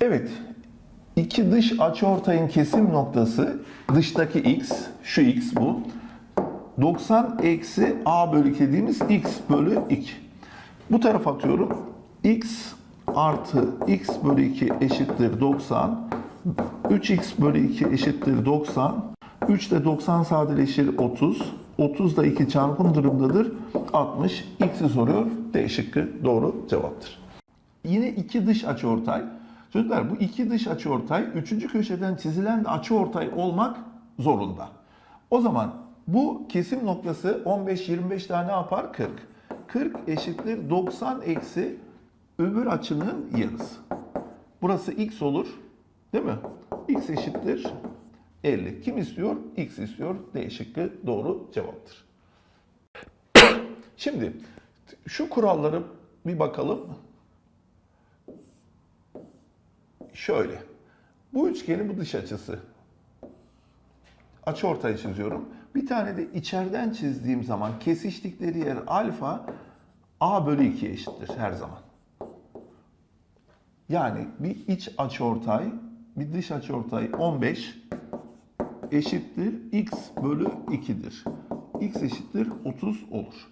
Evet. İki dış açıortayın kesim noktası dıştaki x, şu x bu. 90 eksi a bölü 2 dediğimiz x bölü 2. Bu tarafa atıyorum. x artı x bölü 2 eşittir 90. 3x bölü 2 eşittir 90. 3 de 90 sadeleşir 30. 30 da 2 çarpım durumdadır. 60. X'i soruyor. D şıkkı doğru cevaptır. Yine iki dış açıortay. Çocuklar bu iki dış açıortay üçüncü köşeden çizilen de açıortay olmak zorunda. O zaman bu kesim noktası 15-25 tane yapar? 40. 40 eşittir 90 eksi öbür açının yarısı. Burası x olur. Değil mi? x eşittir 50. Kim istiyor? X istiyor. D şıkkı doğru cevaptır. Şimdi şu kuralları bir bakalım. Şöyle. Bu üçgenin bu dış açısı. Açı ortaya çiziyorum. Bir tane de içeriden çizdiğim zaman kesiştikleri yer alfa a bölü 2 eşittir her zaman. Yani bir iç açıortay, bir dış açıortay 15 eşittir x bölü 2'dir. x eşittir 30 olur.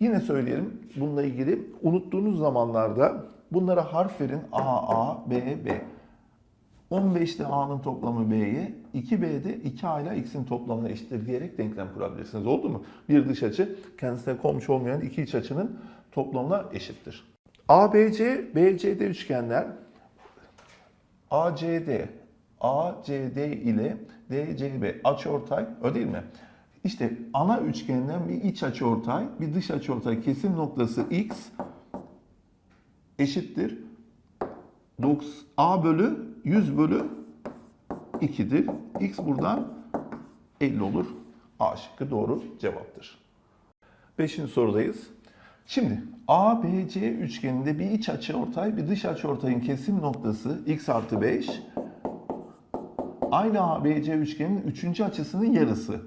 Yine söyleyelim bununla ilgili unuttuğunuz zamanlarda bunlara harf verin a, a, b, b. 15'te a'nın toplamı b'ye, 2b'de 2a ile x'in toplamına eşittir diyerek denklem kurabilirsiniz. Oldu mu? Bir dış açı kendisine komşu olmayan iki iç açının toplamına eşittir. ABC, BCD üçgenler ACD, ACD ile DCB açıortay öyle değil mi? İşte ana üçgenden bir iç açıortay, bir dış açıortay kesim noktası x eşittir 90 A bölü 100 bölü 2'dir. X buradan 50 olur. A şıkkı doğru cevaptır. Beşinci sorudayız. Şimdi ABC üçgeninde bir iç açıortay, bir dış açıortayın kesim noktası x artı 5 aynı ABC üçgenin üçüncü açısının yarısı.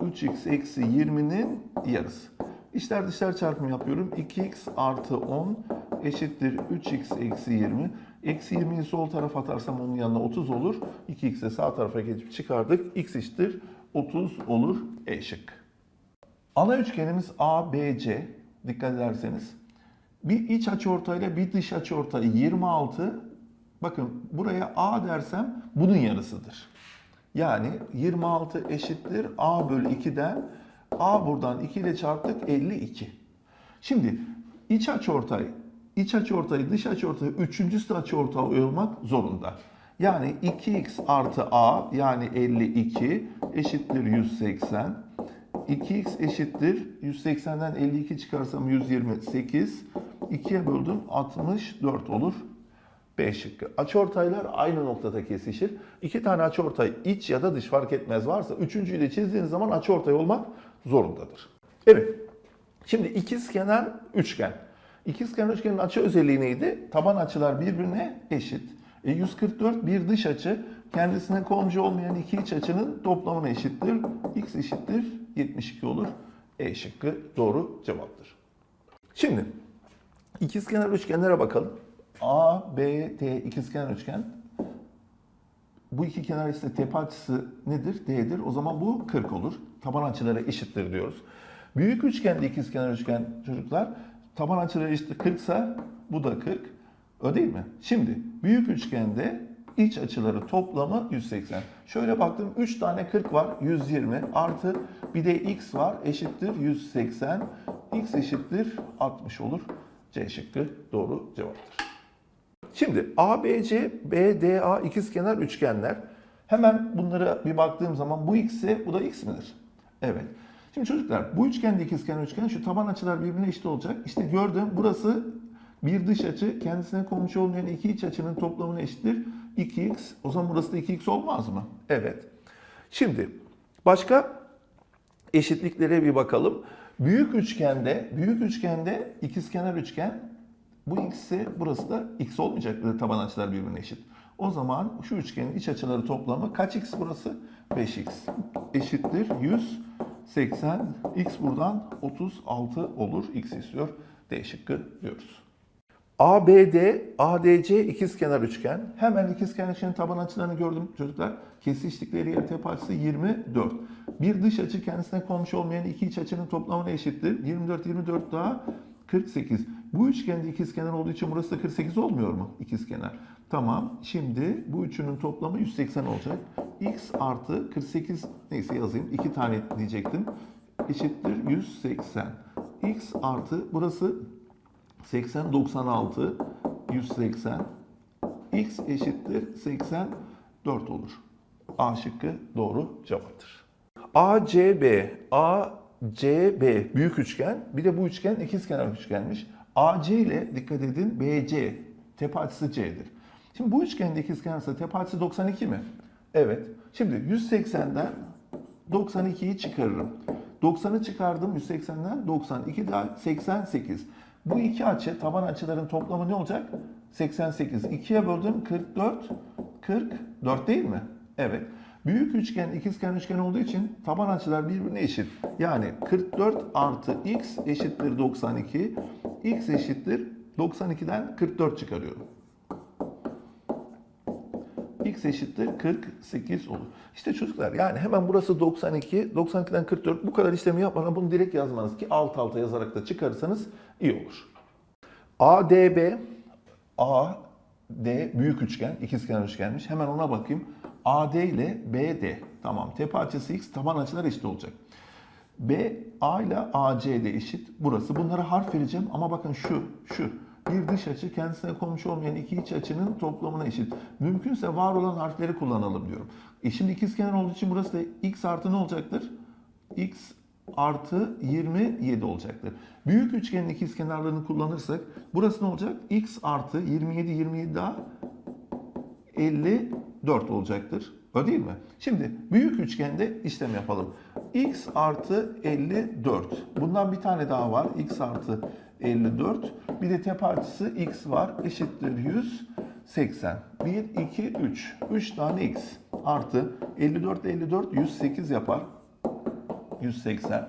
3x eksi 20'nin yarısı. İçler dışlar çarpımı yapıyorum. 2x artı 10 eşittir 3x eksi 20. Eksi 20'yi sol tarafa atarsam onun yanına 30 olur. 2x'e sağ tarafa geçip çıkardık. x eşittir 30 olur. E şık. Ana üçgenimiz ABC. Dikkat ederseniz. Bir iç açıortayla bir dış açıortay 26. Bakın buraya A dersem bunun yarısıdır. Yani 26 eşittir A bölü 2'den A buradan 2 ile çarptık 52. Şimdi iç açıortay, iç açıortay, dış açıortay, üçüncüsü de açıortay olmak zorunda. Yani 2x artı A yani 52 eşittir 180. 2x eşittir 180'den 52 çıkarsam 128. 2'ye böldüm 64 olur. B şıkkı. Açıortaylar aynı noktada kesişir. İki tane açıortay iç ya da dış fark etmez varsa üçüncüyü de çizdiğiniz zaman açıortay olmak zorundadır. Evet. Şimdi ikizkenar üçgen. İkizkenar üçgenin açı özelliği neydi? Taban açılar birbirine eşit. E 144 bir dış açı kendisine komşu olmayan iki iç açının toplamına eşittir. X eşittir 72 olur. E şıkkı doğru cevaptır. Şimdi ikizkenar üçgenlere bakalım. A, B, T ikizkenar üçgen. Bu iki kenar ise tepe açısı nedir? D'dir. O zaman bu 40 olur. Taban açıları eşittir diyoruz. Büyük üçgende ikizkenar üçgen çocuklar taban açıları eşittir 40 ise bu da 40. Öyle değil mi? Şimdi büyük üçgende iç açıları toplamı 180. Şöyle baktım 3 tane 40 var 120 artı bir de x var eşittir 180. x eşittir 60 olur. C şıkkı doğru cevaptır. Şimdi ABC, BDA ikizkenar üçgenler. Hemen bunlara bir baktığım zaman bu x'e bu da x midir? Evet. Şimdi çocuklar bu üçgende ikizkenar üçgen şu taban açılar birbirine eşit olacak. İşte gördüm burası bir dış açı kendisine komşu olmayan iki iç açının toplamına eşittir. 2x. O zaman burası da 2x olmaz mı? Evet. Şimdi başka eşitliklere bir bakalım. Büyük üçgende, büyük üçgende ikizkenar üçgen bu x ise burası da x olmayacak. Taban açılar birbirine eşit. O zaman şu üçgenin iç açıları toplamı kaç x burası? 5x eşittir 180. x buradan 36 olur. x istiyor. D şıkkı diyoruz. ABD, ADC ikizkenar üçgen. Hemen ikizkenar üçgenin taban açılarını gördüm çocuklar. Kesiştikleri yer tepe açısı 24. Bir dış açı kendisine komşu olmayan iki iç açının toplamına eşittir. 24, 24 daha 48. Bu üçgende ikizkenar olduğu için burası da 48 olmuyor mu? İkizkenar. Tamam. Şimdi bu üçünün toplamı 180 olacak. X artı 48 neyse yazayım. iki tane diyecektim. Eşittir 180. X artı burası 80, 96, 180. X eşittir 84 olur. A şıkkı doğru cevaptır. ACB, ACB büyük üçgen. Bir de bu üçgen ikizkenar üçgenmiş. AC ile dikkat edin BC tepe açısı C'dir. Şimdi bu üçgende ikizkenarsa tepe açısı 92 mi? Evet. Şimdi 180'den 92'yi çıkarırım. 90'ı çıkardım 180'den 92 daha 88. Bu iki açı taban açıların toplamı ne olacak? 88. 2'ye böldüm 44. 44 değil mi? Evet. Büyük üçgen ikizkenar üçgen olduğu için taban açılar birbirine eşit. Yani 44 artı x eşittir 92. x eşittir 92'den 44 çıkarıyorum x eşittir 48 olur. İşte çocuklar yani hemen burası 92, 92'den 44 bu kadar işlemi yapmadan bunu direkt yazmanız ki alt alta yazarak da çıkarırsanız iyi olur. ADB, AD büyük üçgen, ikizkenar üçgenmiş. Hemen ona bakayım. AD ile BD. Tamam. Tepe açısı x, taban açılar eşit olacak. B, A ile AC de eşit. Burası. Bunlara harf vereceğim ama bakın şu, şu. Bir dış açı kendisine komşu olmayan iki iç açının toplamına eşit. Mümkünse var olan harfleri kullanalım diyorum. E şimdi ikizkenar olduğu için burası da x artı ne olacaktır? x artı 27 olacaktır. Büyük üçgenin ikizkenarlarını kullanırsak burası ne olacak? x artı 27, 27 daha 54 olacaktır. Öyle değil mi? Şimdi büyük üçgende işlem yapalım. X artı 54. Bundan bir tane daha var. x artı 54. Bir de tepe açısı x var. Eşittir 180. 1, 2, 3. 3 tane x artı 54, 54, 108 yapar. 180.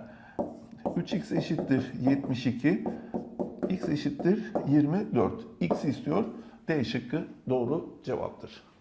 3x eşittir 72. x eşittir 24. x istiyor. D şıkkı doğru cevaptır.